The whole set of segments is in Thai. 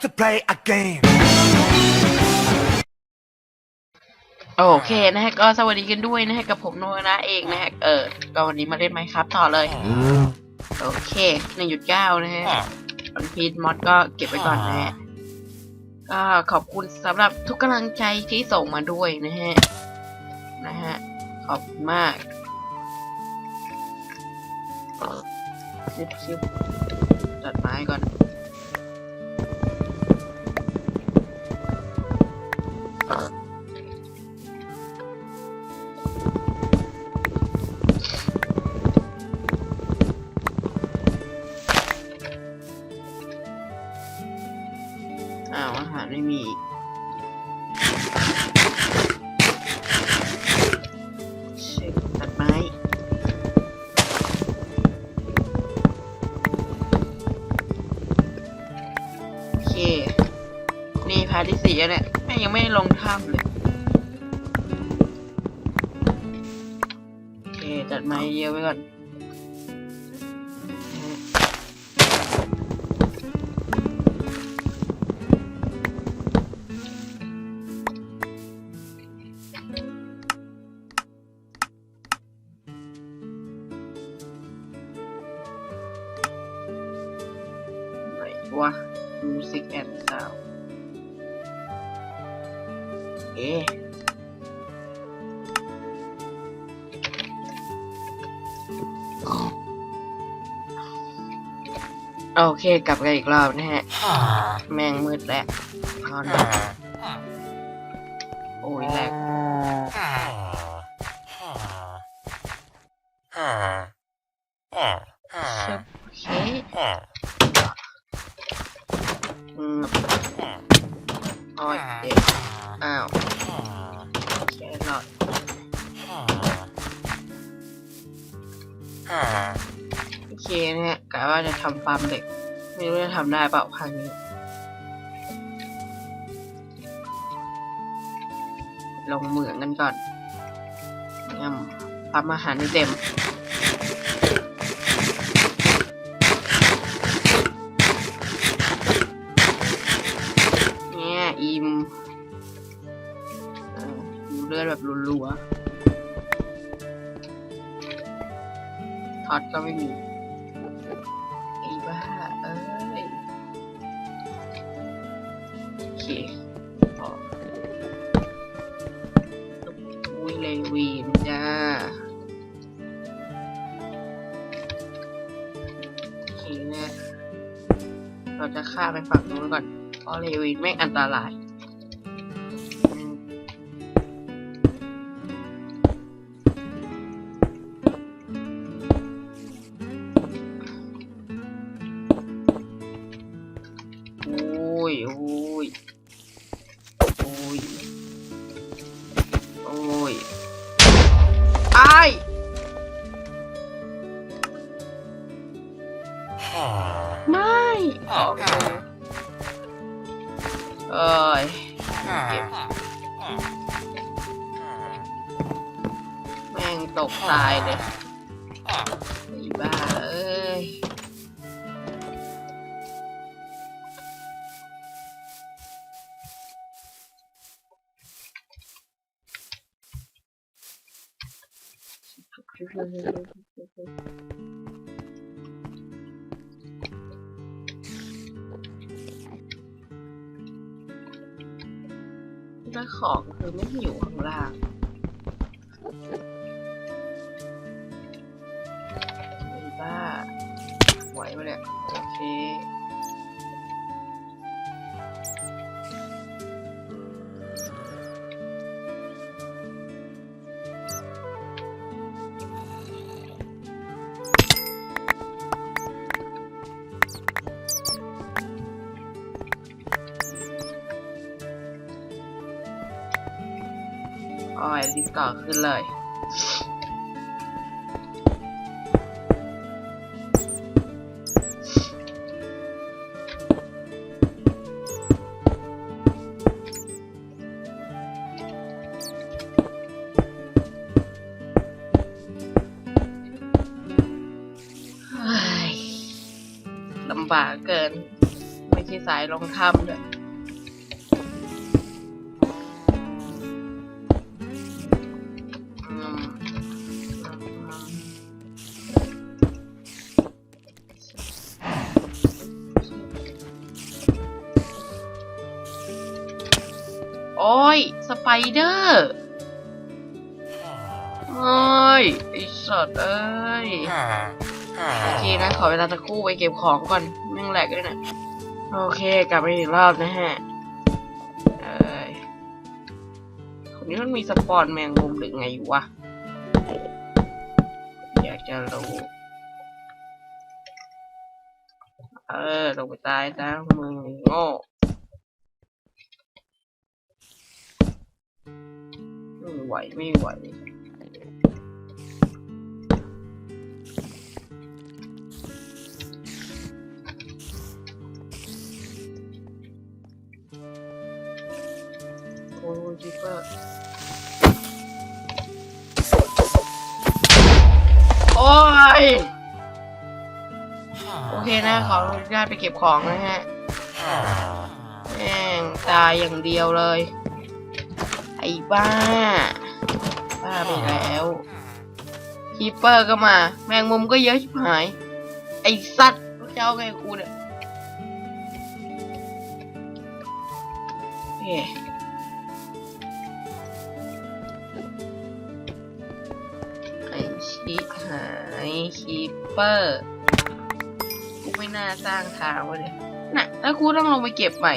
to play a game. โอเคนะฮะก็สวัสดีกันด้วยนะฮะกับผมโนนะเองนะฮะเออก็วันนี้มาเล่นไหมครับต่อเลย โอเคหนึ่งจุดเก้านะฮะวันพีทมอดก็เก็บไว้ก่อนนะฮะก็ขอบคุณสำหรับทุกกำลังใจที่ส่งมาด้วยนะฮะนะฮะขอบคุณมากชิบชิบตัดไม้ก่อน อ้าวอาหารไม่มีอีกเช็คตัดไม้โอเค นี่พาร์ทที่สี่แล้วเนี่ยแม่งยังไม่ได้ลงถ้ำเลย ดไม้เยอะไว้ก่อนไหนวะ Music and Sound เอ๊ โอเคกลับกันอีกรอบนะฮะ แม่งมืดแล้วนอนหลับโอ้ยแหลกชึบโอเคอืมอ้อยเด็กอ้าวแค่รอดโอเค นะฮะกะว่าจะทำฟาร์มเด็ก ไม่รู้จะทำได้เปล่าครั้งนี้ ลงเหมืองกันก่อนยำทำอาหารให้เต็มเนี่ยอิมเอ่อดูเลือดแบบรัวๆท็อตก็ไม่มี เคอุ้ยเลวีนจ้าโอเคเนี่ยเราจะฆ่าไปฝั่งนู้นก่อน เพราะเลวินไม่อันตรายาย ไม่โอเคเอ้ยเก็บแม่งตกตายเลย แล้ของคือไม่อยู่ข้างล่างบ้าไหวปะเนี่ยโอเค อ้อยรีบต่อขึ้นเลยเฮ้ลำบากเกิน ไม่ใช่สายลงถ้ำด้วย สไปเดอร์โอ้ยไอสัตว์เอ้ยโอเคนะขอเวลาตะคู่ไปเก็บของก่อนแม่งแหลกด้วยนะโอเคกลับมาอีกรอบนะฮะเอ้ยคนนี้มันมีสปอนแมงมุมหรือไงวะอยากจะรู้เออลงไปตายซะมึงโง่ ไม่ไหวไม่ไหวโอ้ยคิปเปอร์โอ้ยโอเคนะขออนุญาตไปเก็บของนะฮะแม่งตายอย่างเดียวเลย ไอ้บ้า บ้าไปแล้วคีปเปอร์ก็มา แมงมุมก็เยอะชิบหาย ไอ้สัตว์เจ้าไงกูเนี่ยไอ้ชิบหายคีปเปอร์ กูไม่น่าสร้างทางไว้เลย น่ะ แล้วกูต้องลงไปเก็บใหม่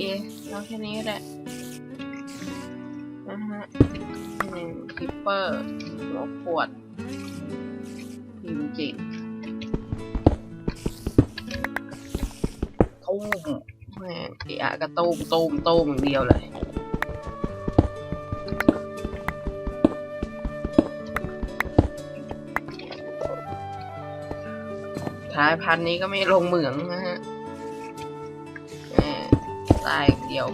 เคเอาแค่นี้ก็ได้นะฮะหนึ่งคิปเปอร์หัวขวดจริงๆตุ้มแม่เอะกระตุ้มตุ้มตุ้มเดียวเลยท้ายพันนี้ก็ไม่ลงเหมืองนะฮะ ตายอย่างเดียว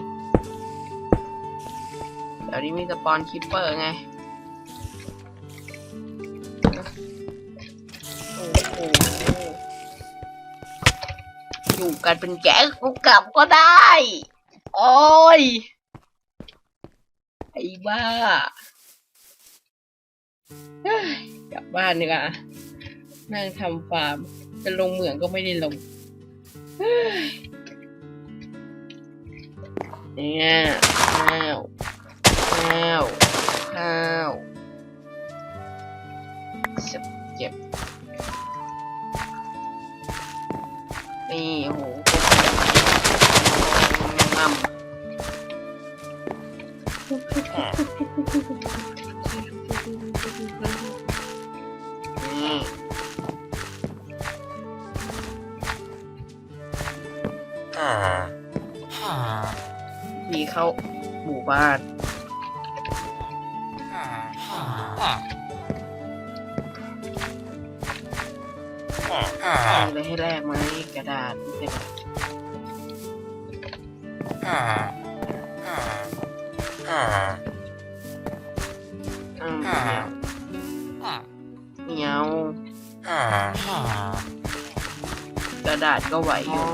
เดี๋ยวนี้มีสปอนคิปเปอร์ไง โอ้โห อยู่กันเป็นแก๊งกูกลับก็ได้ โอ้ย ไอ้บ้ากลับบ้านดีกว่านั่งทำฟาร์ม จะลงเหมืองก็ไม่ได้ลง เฮ้ยเนี่ยข้าวข้าวข้าวจะเก็บนี่โอ้โหมั่มนี่มี เข้าหมู่บ้านมีอะไรให้แลกไหมกระดาษเป็นอืมเหนียวกระดาษก็ไหวอยู่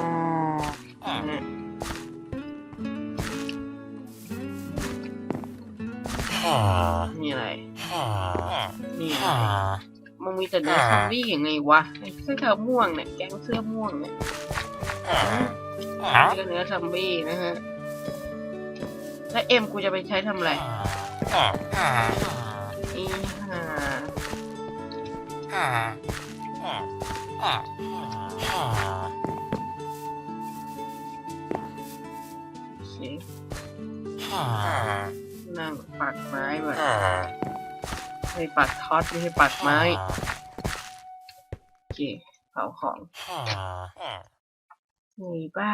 นะนี่อะไรนี่อะไรมันมีแต่เนื้อซอมบี้ยังไงวะไอ้เสื้อม่วงเนี่ยแก๊งเสื้อม่วงเนี่ยนี่ก็เนื้อซอมบี้นะฮะแล้วเอ็มกูจะไปใช้ทำอะไรอีห่าโอเค นั่งปักไม้แบบไม่ปักท็อตไม่ใช่ปักไม้โอเคเผาของนี่ป้า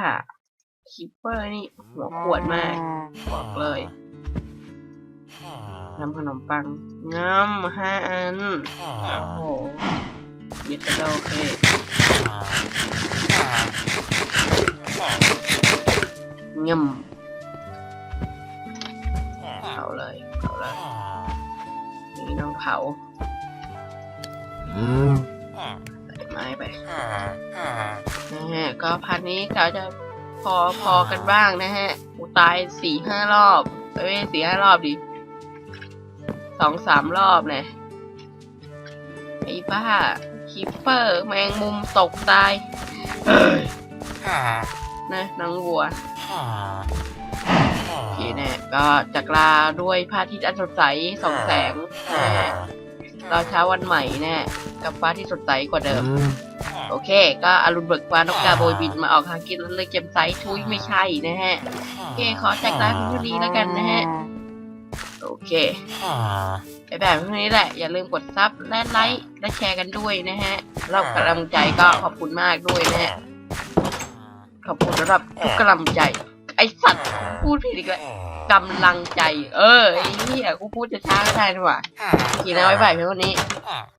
คิปเปอร์นี่หัวขวดมากบอกเลยทำขนมปังงำห้าอัน โอ้โหยึดกระโดดโอเคงำ เผาเลยเผาเลยนี่ต้องเผาใส่ไม้ไปนะฮะก็พันนี้ก็จะพอพอกันบ้างนะฮะกูตายสี่ห้ารอบเอ้ยสี่ห้ารอบดิสองสามรอบเนี่ยไอ้บ้าคิปเปอร์ แมงมุมตกตายเอ้ยนะนางวัว โอเคเนี่ยก็จากลาด้วยพระอาทิตย์อันสดใสส่องแสงนะฮะรอเช้าวันใหม่เนี่ยกับฟ้าที่สดใสกว่าเดิม โอเค ก็อรุณเบิกฟ้านกกาโบยบินมาออกหากินแล้วเลยเก็มไซทุยไม่ใช่นะฮะ โอเค ขอจากลาเพียงเท่านี้แล้วกันนะฮะ โอเคไปแบบนี้แหละ อย่าลืมกดซับและไลค์และแชร์กันด้วยนะฮะรับกำลังใจก็ขอบคุณมากด้วยนะฮะ ขอบคุณสำหรับทุกกำลังใจไอ สัตว์พูดผิดอีกแล้วกำลังใจ เออไอ้เหี้ยกูพูดจะช้าก็ได้นะว่ะโอเคนะไว้บ่ายเพียงเท่านี้